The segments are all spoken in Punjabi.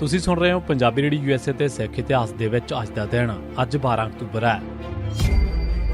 ਤੁਸੀਂ ਸੁਣ ਰਹੇ ਹੋ ਪੰਜਾਬੀ ਰੇਡੀਓ ਯੂਐਸਏ ਤੇ ਸਿੱਖ ਇਤਿਹਾਸ ਦੇ ਵਿੱਚ ਅੱਜ ਦਾ ਦਿਨ, ਅੱਜ 12 ਅਕਤੂਬਰ ਹੈ।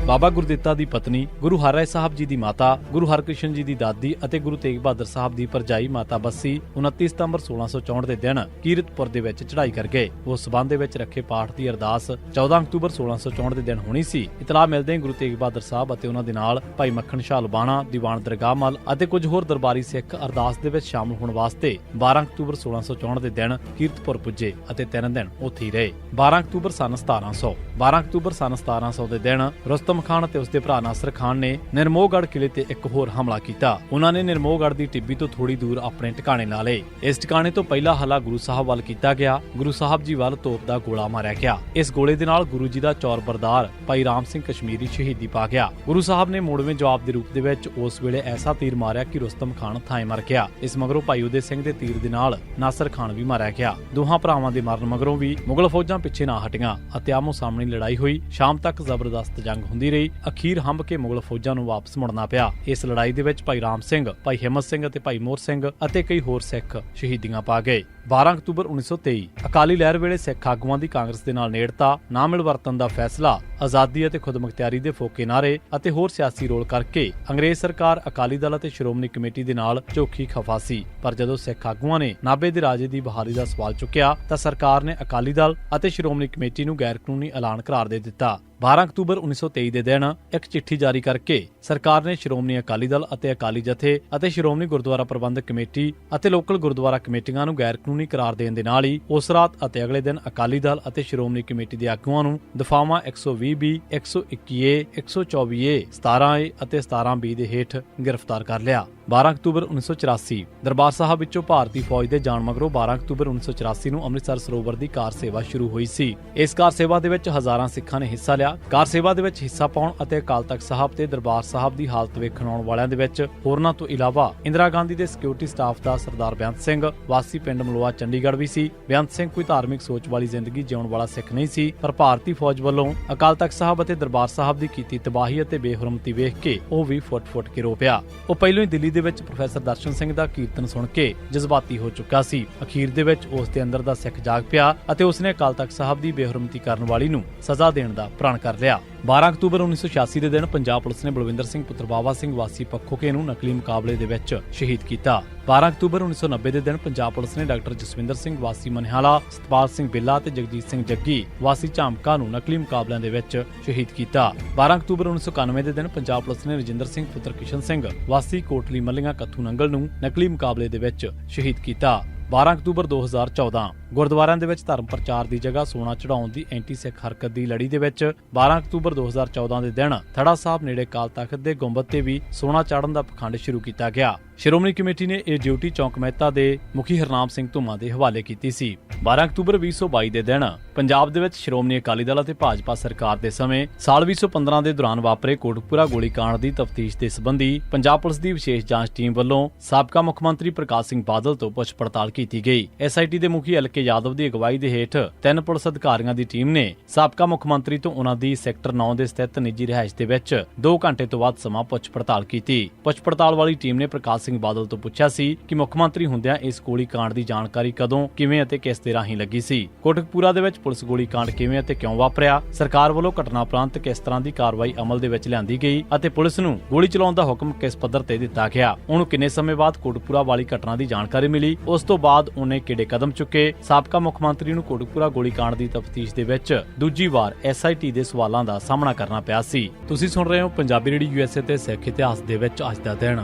ਬਾਬਾ ਗੁਰਦਿੱਤਾ ਦੀ ਪਤਨੀ, ਗੁਰੂ ਹਰਿ ਸਾਹਿਬ ਜੀ ਦੀ ਮਾਤਾ, ਗੁਰੂ ਹਰਕ੍ਰਿਸ਼ਨ ਜੀ ਦੀ ਦਾਦੀ ਅਤੇ ਗੁਰੂ ਤੇਗ ਬਹਾਦਰ ਸਾਹਿਬ ਦੀ ਪਰਜਾਈ ਮਾਤਾ ਬੱਸੀ 29 ਸਤੰਬਰ 1664 ਦੇ ਦਿਨ ਕੀਰਤਪੁਰ ਦੇ ਵਿੱਚ ਚੜ੍ਹਾਈ ਕਰ ਗਏ। ਉਸ ਸਬੰਧ ਦੇ ਵਿੱਚ ਰੱਖੇ ਪਾਠ ਦੀ ਅਰਦਾਸ 14 ਅਕਤੂਬਰ 1664 ਦੇ ਦਿਨ ਹੋਣੀ ਸੀ। ਇਤਲਾਹ ਮਿਲਦੇ ਹੀ ਗੁਰੂ ਤੇਗ ਬਹਾਦਰ ਸਾਹਿਬ ਅਤੇ ਉਹਨਾਂ ਦੇ ਨਾਲ ਭਾਈ ਮੱਖਣ ਸ਼ਾਹ ਲਬਾਣਾ, ਦੀਵਾਨ ਦਰਗਾਹ ਮਲ ਅਤੇ ਕੁਝ ਹੋਰ ਦਰਬਾਰੀ ਸਿੱਖ ਅਰਦਾਸ ਦੇ ਵਿੱਚ ਸ਼ਾਮਲ ਹੋਣ ਵਾਸਤੇ 12 ਅਕਤੂਬਰ 1664 ਦੇ ਦਿਨ ਕੀਰਤਪੁਰ ਪੁੱਜੇ ਅਤੇ ਤਿੰਨ ਦਿਨ ਉੱਥੇ ਹੀ ਰਹੇ। 12 ਅਕਤੂਬਰ ਸਨ 1700 12 ਅਕਤੂਬਰ ਸਨ 1700 ਦੇ ਦਿਨ ਰੁਸਤਮ ਖਾਨ ਅਤੇ ਉਸਦੇ ਭਰਾ ਨਾਸਰ ਖਾਨ ਨੇ ਨਿਰਮੋਹਗੜ੍ਹ ਕਿਲੇ ਤੇ ਇੱਕ ਹੋਰ ਹਮਲਾ ਕੀਤਾ। ਉਹਨਾਂ ਨੇ ਨਿਰਮੋਹਗੜ੍ਹ ਦੀ ਟਿੱਬੀ ਤੋਂ ਥੋੜੀ ਦੂਰ ਆਪਣੇ ਟਿਕਾਣੇ ਲਾ ਲਏ। ਇਸ ਟਿਕਾਣੇ ਤੋਂ ਪਹਿਲਾ ਹਲਾ ਗੁਰੂ ਸਾਹਿਬ ਵੱਲ ਕੀਤਾ ਗਿਆ। ਗੁਰੂ ਸਾਹਿਬ ਜੀ ਵੱਲ ਤੋਪ ਦਾ ਗੋਲਾ ਮਾਰਿਆ ਗਿਆ। ਇਸ ਗੋਲੇ ਦੇ ਨਾਲ ਗੁਰੂ ਜੀ ਦਾ ਚੌਰ ਬਰਦਾਰ ਭਾਈ ਰਾਮ ਸਿੰਘ ਕਸ਼ਮੀਰੀ ਸ਼ਹੀਦੀ ਪਾ ਗਿਆ। ਗੁਰੂ ਸਾਹਿਬ ਨੇ ਮੋੜਵੇਂ ਜਵਾਬ ਦੇ ਰੂਪ ਦੇ ਵਿੱਚ ਉਸ ਵੇਲੇ ਐਸਾ ਤੀਰ ਮਾਰਿਆ ਕਿ ਰੁਸਤਮ ਖਾਨ ਥਾਂ ਮਰ ਗਿਆ। ਇਸ ਮਗਰੋਂ ਭਾਈ ਉਦੇ ਸਿੰਘ ਦੇ ਤੀਰ ਦੇ ਨਾਲ ਨਾਸਰ ਖਾਨ ਵੀ ਮਾਰਿਆ ਗਿਆ। ਦੋਹਾਂ ਭਰਾਵਾਂ ਦੇ ਮਰਨ ਮਗਰੋਂ ਵੀ ਮੁਗਲ ਫੌਜਾਂ ਪਿੱਛੇ ਨਾ ਹਟੀਆਂ ਅਤੇ ਆਮੋ ਸਾਹਮਣੀ ਲੜਾਈ ਹੋਈ। ਸ਼ਾਮ ਤੱਕ ਜ਼ਬਰਦਸਤ ਜੰਗ ਹੁੰਦੀ ਰਹੀ, ਅਖੀਰ ਹੰਭ ਕੇ ਮੁਗਲ ਫੌਜਾਂ ਨੂੰ ਵਾਪਸ ਮੁੜਨਾ ਪਿਆ। ਇਸ ਲੜਾਈ ਦੇ ਵਿੱਚ ਭਾਈ ਰਾਮ ਸਿੰਘ, ਭਾਈ ਹਿੰਮਤ ਸਿੰਘ ਅਤੇ ਭਾਈ ਮੋਹਰ ਸਿੰਘ ਅਤੇ ਕਈ ਹੋਰ ਸਿੱਖ ਸ਼ਹੀਦੀਆਂ ਪਾ ਗਏ। 12 ਅਕਤੂਬਰ 1923 ਅਕਾਲੀ ਲਹਿਰ ਵੇਲੇ ਸਿੱਖ ਆਗੂਆਂ ਦੀ ਕਾਂਗਰਸ ਦੇ ਨਾਲ ਨੇੜਤਾ, ਨਾ ਮਿਲ ਵਰਤਨ ਦਾ ਫੈਸਲਾ, ਆਜ਼ਾਦੀ ਅਤੇ ਖੁਦਮੁਖਤਿਆਰੀ ਦੇ ਫੋਕੇ ਨਾਰੇ ਅਤੇ ਹੋਰ ਸਿਆਸੀ ਰੋਲ ਕਰਕੇ ਅੰਗਰੇਜ਼ ਸਰਕਾਰ, ਅਕਾਲੀ ਦਲ ਅਤੇ ਸ਼੍ਰੋਮਣੀ ਕਮੇਟੀ ਦੇ ਨਾਲ ਝੋਖੀ ਖਫਾ ਸੀ। ਪਰ ਜਦੋਂ ਸਿੱਖ ਆਗੂਆਂ ਨੇ ਨਾਬੇ ਦੇ ਰਾਜੇ ਦੀ ਬਹਾਲੀ ਦਾ ਸਵਾਲ ਚੁੱਕਿਆ, ਤਾਂ ਸਰਕਾਰ ਨੇ ਅਕਾਲੀ ਦਲ ਅਤੇ ਸ਼੍ਰੋਮਣੀ ਕਮੇਟੀ ਨੂੰ ਗੈਰ ਕਾਨੂੰਨੀ ਐਲਾਨ ਕਰਾਰ ਦੇ ਦਿੱਤਾ। 12 ਅਕਤੂਬਰ 1923 ਦੇ ਦਿਨ ਇੱਕ ਚਿੱਠੀ ਜਾਰੀ ਕਰਕੇ ਸਰਕਾਰ ਨੇ ਸ਼੍ਰੋਮਣੀ ਅਕਾਲੀ ਦਲ ਅਤੇ ਅਕਾਲੀ ਜਥੇ ਅਤੇ ਸ਼੍ਰੋਮਣੀ ਗੁਰਦੁਆਰਾ ਪ੍ਰਬੰਧਕ ਕਮੇਟੀ ਅਤੇ ਲੋਕਲ ਗੁਰਦੁਆਰਾ ਕਮੇਟੀਆਂ ਨੂੰ ਗੈਰ ਕਾਨੂੰਨੀ ਕਰਾਰ ਦੇਣ ਦੇ ਨਾਲ ਹੀ ਉਸ ਰਾਤ ਅਤੇ ਅਗਲੇ ਦਿਨ ਅਕਾਲੀ ਦਲ ਅਤੇ ਸ਼੍ਰੋਮਣੀ ਕਮੇਟੀ ਦੇ ਆਗੂਆਂ ਨੂੰ ਦਫਾਵਾਂ 120 ਬੀ 121 ਏ 124 ਏ 17 ਏ ਅਤੇ 17 ਬੀ ਦੇ ਹੇਠ ਗ੍ਰਿਫਤਾਰ ਕਰ ਲਿਆ। 12 ਅਕਤੂਬਰ 1984 ਦਰਬਾਰ ਸਾਹਿਬ ਵਿੱਚੋਂ ਭਾਰਤੀ ਫੌਜ ਦੇ ਜਾਣ ਮਗਰੋਂ 12 ਅਕਤੂਬਰ 1984 ਨੂੰ ਅੰਮ੍ਰਿਤਸਰ ਸਰੋਵਰ ਦੀ ਕਾਰ ਸੇਵਾ ਸ਼ੁਰੂ ਹੋਈ ਸੀ। ਇਸ ਕਾਰ ਸੇਵਾ ਦੇ ਵਿੱਚ ਹਜ਼ਾਰਾਂ ਸਿੱਖਾਂ ਨੇ ਹਿੱਸਾ ਲਿਆ। ਕਾਰ ਸੇਵਾ ਦੇ ਵਿੱਚ ਹਿੱਸਾ ਪਾਉਣ ਅਤੇ ਅਕਾਲ ਤਖਤ ਸਾਹਿਬ ਤੇ ਦਰਬਾਰ ਸਾਹਿਬ ਦੀ ਹਾਲਤ ਵੇਖਣ ਆਉਣ ਵਾਲਿਆਂ ਦੇ ਵਿੱਚ ਹੋਰਨਾਂ ਤੋਂ ਇਲਾਵਾ ਇੰਦਰਾ ਗਾਂਧੀ ਦੇ ਸਿਕਿਉਰਿਟੀ ਸਟਾਫ ਦਾ ਸਰਦਾਰ ਬੇਅੰਤ ਸਿੰਘ, ਵਾਸੀ ਪਿੰਡ ਮਲੋਆ ਚੰਡੀਗੜ੍ਹ ਵੀ ਸੀ। ਬੇਅੰਤ ਸਿੰਘ ਕੋਈ ਧਾਰਮਿਕ ਸੋਚ ਵਾਲੀ ਜ਼ਿੰਦਗੀ ਜਿਉਣ ਵਾਲਾ ਸਿੱਖ ਨਹੀਂ ਸੀ, ਪਰ ਭਾਰਤੀ ਫੌਜ ਵੱਲੋਂ ਅਕਾਲ ਤਖਤ ਸਾਹਿਬ ਅਤੇ ਦਰਬਾਰ ਸਾਹਿਬ ਦੀ ਕੀਤੀ ਤਬਾਹੀ ਅਤੇ ਬੇਹਰਮਤੀ ਵੇਖ ਕੇ ਉਹ ਵੀ ਫੁੱਟ-ਫੁੱਟ ਕੇ ਰੋ ਪਿਆ। ਉਹ ਪਹਿਲਾਂ ਹੀ ਦਿੱਲੀ ਦੇ ਵਿੱਚ ਪ੍ਰੋਫੈਸਰ ਦਰਸ਼ਨ ਸਿੰਘ ਦਾ ਕੀਰਤਨ ਸੁਣ ਕੇ ਜਜ਼ਬਾਤੀ ਹੋ ਚੁੱਕਾ ਸੀ। ਅਖੀਰ ਦੇ ਵਿੱਚ ਉਸ ਦੇ ਅੰਦਰ ਦਾ ਸਿੱਖ ਜਾਗ ਪਿਆ ਅਤੇ ਉਸਨੇ ਅਕਾਲ ਤਖਤ ਸਾਹਿਬ ਦੀ ਬੇਹਰਮਤੀ ਕਰਨ ਵਾਲੀ ਨੂੰ ਸਜ਼ਾ ਦੇਣ ਦਾ ਪ੍ਰਣ ਕਰ ਲਿਆ। 12 ਅਕਤੂਬਰ 1986 ਦੇ ਦਿਨ ਪੰਜਾਬ ਪੁਲਿਸ ਨੇ ਬਲਵਿੰਦਰ ਸਿੰਘ, ਪੁੱਤਰ ਬਾਵਾ ਸਿੰਘ ਵਾਸੀ ਪੱਖੋਕੇ ਨੂੰ ਨਕਲੀ ਮੁਕਾਬਲੇ ਦੇ ਵਿੱਚ ਸ਼ਹੀਦ ਕੀਤਾ। 12 ਅਕਤੂਬਰ 1990 ਦੇ ਦਿਨ ਪੰਜਾਬ ਪੁਲਿਸ ਨੇ ਡਾਕਟਰ ਜਸਵਿੰਦਰ ਸਿੰਘ ਵਾਸੀ ਮਨਿਹਾਲਾ ਸਤਪਾਲ ਸਿੰਘ ਬਿੱਲਾ ਤੇ ਜਗਜੀਤ ਸਿੰਘ ਜੱਗੀ ਵਾਸੀ ਝਾਮਕਾ ਨੂੰ ਨਕਲੀ ਮੁਕਾਬਲਿਆਂ ਦੇ ਵਿੱਚ ਸ਼ਹੀਦ ਕੀਤਾ। 12 ਅਕਤੂਬਰ 1991 ਦੇ ਦਿਨ ਪੰਜਾਬ ਪੁਲਿਸ ਨੇ ਰਜਿੰਦਰ ਸਿੰਘ, ਪੁੱਤਰ ਕਿਸ਼ਨ ਸਿੰਘ ਵਾਸੀ ਕੋਟਲੀ ਮੱਲੀਆਂ ਕੱਥੂ ਨੰਗਲ ਨੂੰ ਨਕਲੀ ਮੁਕਾਬਲੇ ਦੇ ਵਿੱਚ ਸ਼ਹੀਦ ਕੀਤਾ। 12 ਅਕਤੂਬਰ 2014 ਗੁਰਦੁਆਰਿਆਂ ਦੇ ਵਿੱਚ ਧਰਮ ਪ੍ਰਚਾਰ ਦੀ ਜਗ੍ਹਾ ਸੋਨਾ ਚੜਾਉਣ ਦੀ ਐਂਟੀ ਸਿੱਖ ਹਰਕਤ ਦੀ ਲੜੀ ਦੇ ਵਿੱਚ 12 ਅਕਤੂਬਰ 2014 ਦੇ ਦਿਨ ਥੜਾ ਸਾਹਿਬ ਨੇੜੇ ਕਾਲ ਤਖਤ ਦੇ ਗੁੰਬਦ ਤੇ ਵੀ ਸੋਨਾ ਚਾੜਨ ਦਾ ਪਖੰਡ ਸ਼ੁਰੂ ਕੀਤਾ ਗਿਆ। ਸ਼੍ਰੋਮਣੀ ਕਮੇਟੀ ਨੇ ਇਹ ਡਿਊਟੀ ਚੌਂਕ ਮਹਿਤਾ ਦੇ ਮੁਖੀ ਹਰਨਾਮ ਸਿੰਘ ਧੁਮਾ ਦੇ ਹਵਾਲੇ ਕੀਤੀ ਸੀ। 12 ਅਕਤੂਬਰ 2022 ਦੇ ਦਿਨ ਪੰਜਾਬ ਦੇ ਵਿੱਚ ਸ਼੍ਰੋਮਣੀ ਅਕਾਲੀ ਦਲ ਅਤੇ ਭਾਜਪਾ ਸਰਕਾਰ ਦੇ ਸਮੇਂ ਸਾਲ 2015 ਦੇ ਦੌਰਾਨ ਵਾਪਰੇ ਕੋਟਕਪੂਰਾ ਗੋਲੀकांड ਦੀ ਤਫਤੀਸ਼ ਦੇ ਸੰਬੰਧੀ ਪੰਜਾਬ ਪੁਲਿਸ ਦੀ ਵਿਸ਼ੇਸ਼ ਜਾਂਚ ਟੀਮ ਵੱਲੋਂ ਸਾਬਕਾ ਮੁੱਖ ਮੰਤਰੀ ਪ੍ਰਕਾਸ਼ ਸਿੰਘ ਬਾਦਲ ਤੋਂ ਪੁੱਛ ਪੜਤਾਲ ਕੀਤੀ ਗਈ। ਐਸਆਈਟੀ ਦੇ ਮੁਖੀ ਐਲਕੇ ਯਾਦਵ ਦੀ ਅਗਵਾਈ ਦੇ ਹੇਠ ਤਿੰਨ ਪੁਲਿਸ ਅਧਿਕਾਰੀਆਂ ਦੀ ਟੀਮ ਨੇ ਸਾਬਕਾ ਮੁੱਖ ਮੰਤਰੀ ਤੋਂ ਉਨ੍ਹਾਂ ਦੀ ਸੈਕਟਰ 9 ਦੇ ਸਥਿਤ ਨਿੱਜੀ ਰਿਹਾਇਸ਼ ਦੇ ਵਿੱਚ 2 ਘੰਟੇ ਤੋਂ ਵੱਧ ਸਮਾਂ ਪੁੱਛ ਪੜਤਾਲ ਕੀਤੀ। ਪੁੱਛ ਪੜਤਾਲ ਵਾਲੀ ਟੀਮ ਨੇ ਪ੍ਰਕਾਸ਼ ਸਿੰਘ ਬਾਦਲ ਤੋਂ ਪੁੱਛਿਆ ਸੀ ਕਿ ਮੁੱਖ ਮੰਤਰੀ ਹੁੰਦਿਆਂ ਇਸ ਗੋਲੀ ਦੀ ਜਾਣਕਾਰੀ ਕਦੋਂ, ਕਿਵੇਂ ਅਤੇ ਕਿਸ ਦੇ ਰਾਹੀਂ ਲੱਗੀ ਸੀ। ਕੋਟਕਪੂਰਾ ਦੇ ਵਿੱਚ ਪੁਲਿਸ ਗੋਲੀ ਕਾਂਡ ਕਿਵੇਂ ਅਤੇ ਕਿਉਂ ਵਾਪਰਿਆ? ਸਰਕਾਰ ਵੱਲੋਂ ਘਟਨਾ ਪ੍ਰਾਂਤ ਕਿਸ ਤਰ੍ਹਾਂ ਦੀ ਕਾਰਵਾਈ ਅਮਲ ਦੇ ਵਿੱਚ ਲਿਆਂਦੀ ਗਈ ਅਤੇ ਪੁਲਿਸ ਨੂੰ ਗੋਲੀ ਚਲਾਉਣ ਦਾ ਹੁਕਮ ਕਿਸ ਪੱਧਰ ਤੇ ਦਿੱਤਾ ਗਿਆ? ਉਹਨੂੰ ਕਿੰਨੇ ਸਮੇਂ ਬਾਅਦ ਕੋਟਪੂਰਾ ਵਾਲੀ ਘਟਨਾ ਦੀ ਜਾਣਕਾਰੀ ਮਿਲੀ? ਉਸ ਤੋਂ ਬਾਅਦ ਉਹਨੇ ਕਿਹੜੇ ਕਦਮ ਚੁੱਕੇ? ਸਾਬਕਾ ਮੁੱਖ ਮੰਤਰੀ ਨੂੰ ਕੋਟਕਪੂਰਾ ਗੋਲੀकांड ਦੀ ਤਫਤੀਸ਼ ਦੇ ਵਿੱਚ ਦੂਜੀ ਵਾਰ ਐਸਆਈਟੀ ਦੇ ਸਵਾਲਾਂ ਦਾ ਸਾਹਮਣਾ ਕਰਨਾ ਪਿਆ ਸੀ। ਤੁਸੀਂ ਸੁਣ ਰਹੇ ਹੋ ਪੰਜਾਬੀ ਰੇਡੀ ਯੂਐਸਏ ਤੇ ਸਿੱਖ ਇਤਿਹਾਸ ਦੇ ਵਿੱਚ ਅੱਜ ਦਾ ਦਿਨ।